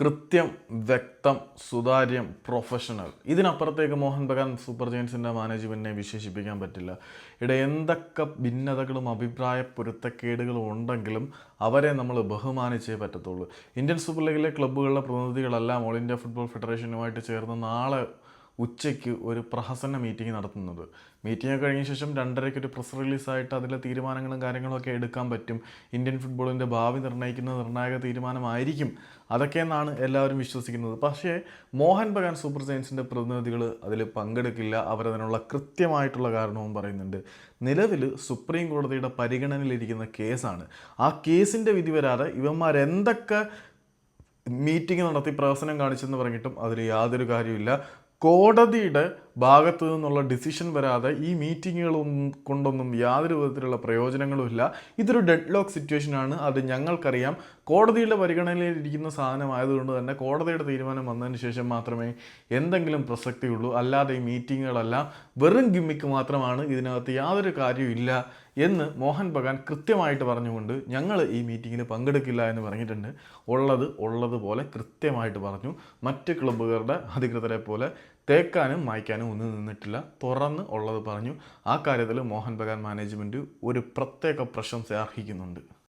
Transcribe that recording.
കൃത്യം വ്യക്തം സുതാര്യം പ്രൊഫഷണൽ ഇതിനപ്പുറത്തേക്ക് മോഹൻ ബഗാൻ സൂപ്പർ ജയൻസിന്റെ മാനേജ്മെന്റിനെ വിശേഷിപ്പിക്കാൻ പറ്റില്ല. ഇവിടെ എന്തൊക്കെ ഭിന്നതകളും അഭിപ്രായ പൊരുത്തക്കേടുകളും ഉണ്ടെങ്കിലും അവരെ നമ്മൾ ബഹുമാനിച്ചേ പറ്റത്തുള്ളൂ. ഇന്ത്യൻ സൂപ്പർ ലീഗിലെ ക്ലബ്ബുകളിലെ പ്രതിനിധികളെല്ലാം ഓൾ ഇന്ത്യ ഫുട്ബോൾ ഫെഡറേഷനുമായിട്ട് ചേർന്ന് നാളെ ഉച്ചയ്ക്ക് ഒരു പ്രഹസന മീറ്റിംഗ് നടത്തുന്നത്. മീറ്റിംഗ് കഴിഞ്ഞ ശേഷം രണ്ടരയ്ക്ക് ഒരു പ്രസ് റിലീസായിട്ട് അതിലെ തീരുമാനങ്ങളും കാര്യങ്ങളും ഒക്കെ എടുക്കാൻ പറ്റും. ഇന്ത്യൻ ഫുട്ബോളിന്റെ ഭാവി നിർണയിക്കുന്ന നിർണായക തീരുമാനമായിരിക്കും. അതൊക്കെയെന്നാണ് എല്ലാവരും വിശ്വസിക്കുന്നത്. പക്ഷേ മോഹൻ ബഗാൻ സൂപ്പർ ജയൻസിന്റെ പ്രതിനിധികൾ അതിൽ പങ്കെടുക്കില്ല. അവരതിനുള്ള കൃത്യമായിട്ടുള്ള കാരണവും പറയുന്നുണ്ട്. നിലവിൽ സുപ്രീം കോടതിയുടെ പരിഗണനയിലിരിക്കുന്ന കേസാണ്. ആ കേസിന്റെ വിധി വരാതെ ഇവന്മാരെന്തൊക്കെ മീറ്റിംഗ് നടത്തി പ്രവർത്തനം കാണിച്ചെന്ന് പറഞ്ഞിട്ടും അതിൽ യാതൊരു കാര്യമില്ല കോടതിയുടെ ഭാഗത്തു നിന്നുള്ള ഡിസിഷൻ വരാതെ ഈ മീറ്റിങ്ങുകളൊന്നും കൊണ്ടൊന്നും യാതൊരു വിധത്തിലുള്ള പ്രയോജനങ്ങളുമില്ല ഇതൊരു ഡെഡ് ലോക്ക് സിറ്റുവേഷൻ ആണ്. അത് ഞങ്ങൾക്കറിയാം. കോടതിയുടെ പരിഗണനയിലിരിക്കുന്ന സാധനമായതുകൊണ്ട് തന്നെ കോടതിയുടെ തീരുമാനം വന്നതിന് ശേഷം മാത്രമേ എന്തെങ്കിലും പ്രസക്തിയുള്ളൂ. അല്ലാതെ ഈ മീറ്റിങ്ങുകളെല്ലാം വെറും ഗിമ്മിക്ക് മാത്രമാണ്. ഇതിനകത്ത് യാതൊരു കാര്യമില്ല എന്ന് മോഹൻ ബഗാൻ കൃത്യമായിട്ട് പറഞ്ഞുകൊണ്ട് ഞങ്ങൾ ഈ മീറ്റിങ്ങിൽ പങ്കെടുക്കില്ല എന്ന് പറഞ്ഞിട്ടുണ്ട്. ഉള്ളത് ഉള്ളതുപോലെ കൃത്യമായിട്ട് പറഞ്ഞു. മറ്റ് ക്ലബ്ബുകളുടെ അധികൃതരെ പോലെ തേക്കാനും മായ്ക്കാനും ഒന്നും നിന്നിട്ടില്ല. തുറന്ന് ഉള്ളത് പറഞ്ഞു. ആ കാര്യത്തിൽ മോഹൻ ബഗാൻ മാനേജ്മെന്റ് ഒരു പ്രത്യേക പ്രശംസ അർഹിക്കുന്നുണ്ട്.